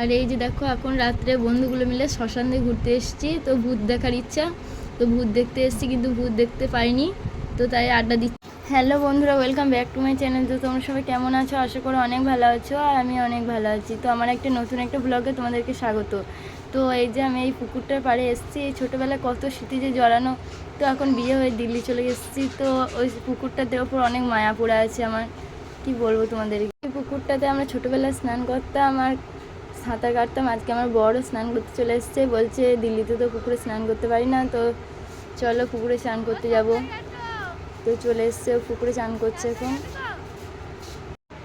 আর এই যে দেখো, এখন রাত্রে বন্ধুগুলো মিলে শ্মশান দিয়ে ঘুরতে এসেছি। তো ভূত দেখার ইচ্ছা, তো ভূত দেখতে এসেছি কিন্তু ভূত দেখতে পাইনি। তো তাই আড্ডা দিচ্ছি। হ্যালো বন্ধুরা welcome back to my channel তো তোমরা সবাই কেমন আছো? আশা করি অনেক ভালো আছো আর আমি অনেক ভালো আছি। তো আমার একটা নতুন একটা ব্লগে তোমাদেরকে স্বাগত। তো এই যে আমি এই পুকুরটার পাড়ে এসেছি। এই ছোটোবেলায় কত স্মৃতি যে জড়ানো। তো এখন বিয়ে হয়ে দিল্লি চলে এসেছি। তো ওই পুকুরটাতে ওপর অনেক মায়া পড়ে আছে আমার। কি বলব তোমাদের এই পুকুরটাতে আমরা ছোটোবেলায় স্নান করতাম আর সাঁতার কাটতাম। আজকে আমার বড় স্নান করতে চলে এসছে। বলছে, দিল্লিতে তো পুকুরে স্নান করতে পারি না, তো চলো পুকুরে স্নান করতে যাব। তো চলে এসছে পুকুরে স্নান করছে এখন।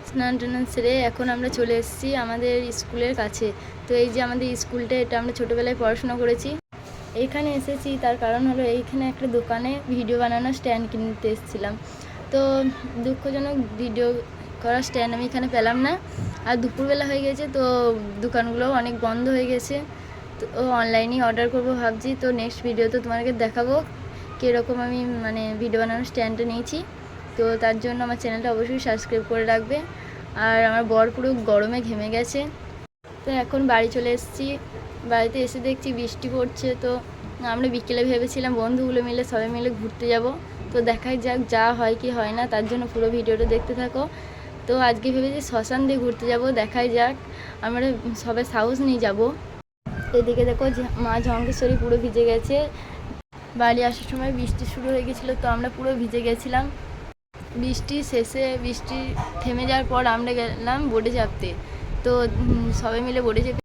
স্নান টান সেরে এখন আমরা চলে এসেছি আমাদের স্কুলের কাছে। তো এই যে আমাদের স্কুলটা, এটা আমরা ছোটোবেলায় পড়াশোনা করেছি। এইখানে এসেছি, তার কারণ হলো এইখানে একটা দোকানে ভিডিও বানানোর স্ট্যান্ড কিনতে এসেছিলাম। তো দুঃখজনক ভিডিও করার স্ট্যান্ড আমি এখানে পেলাম না। আর দুপুরবেলা হয়ে গেছে, তো দোকানগুলোও অনেক বন্ধ হয়ে গেছে। তো অনলাইনেই অর্ডার করব ভাবছি, তো নেক্সট ভিডিওতে তোমাকে দেখাবো কীরকম আমি মানে ভিডিও বানানোর স্ট্যান্ডটা নিয়েছি। তো তার জন্য আমার চ্যানেলটা অবশ্যই সাবস্ক্রাইব করে রাখবে। আর আমার বর পুরো গরমে ঘেমে গেছে। তো এখন বাড়ি চলে এসেছি। বাড়িতে এসে দেখছি বৃষ্টি পড়ছে, তো আমরা বিকেলে ভেবেছিলাম বন্ধুগুলো মিলে, সবাই মিলে ঘুরতে যাব। তো দেখাই যাক যা হয় কি হয় না, তার জন্য পুরো ভিডিওটা দেখতে থাকো। তো আজকে ভেবেছি শ্মশান দিয়ে ঘুরতে যাব, দেখাই যাক। আমরা সবে সাহস নিয়ে যাব। এদিকে দেখো মা ঝঙ্কেশ্বরী পুরো ভিজে গেছে। বাড়ি আসার সময় বৃষ্টি শুরু হয়ে গেছিল, তো আমরা পুরো ভিজে গেছিলাম। বৃষ্টি শেষে, বৃষ্টি থেমে যাওয়ার পর আমরা গেলাম বোটে চাপতে। তো সবাই মিলে বোটে চেপে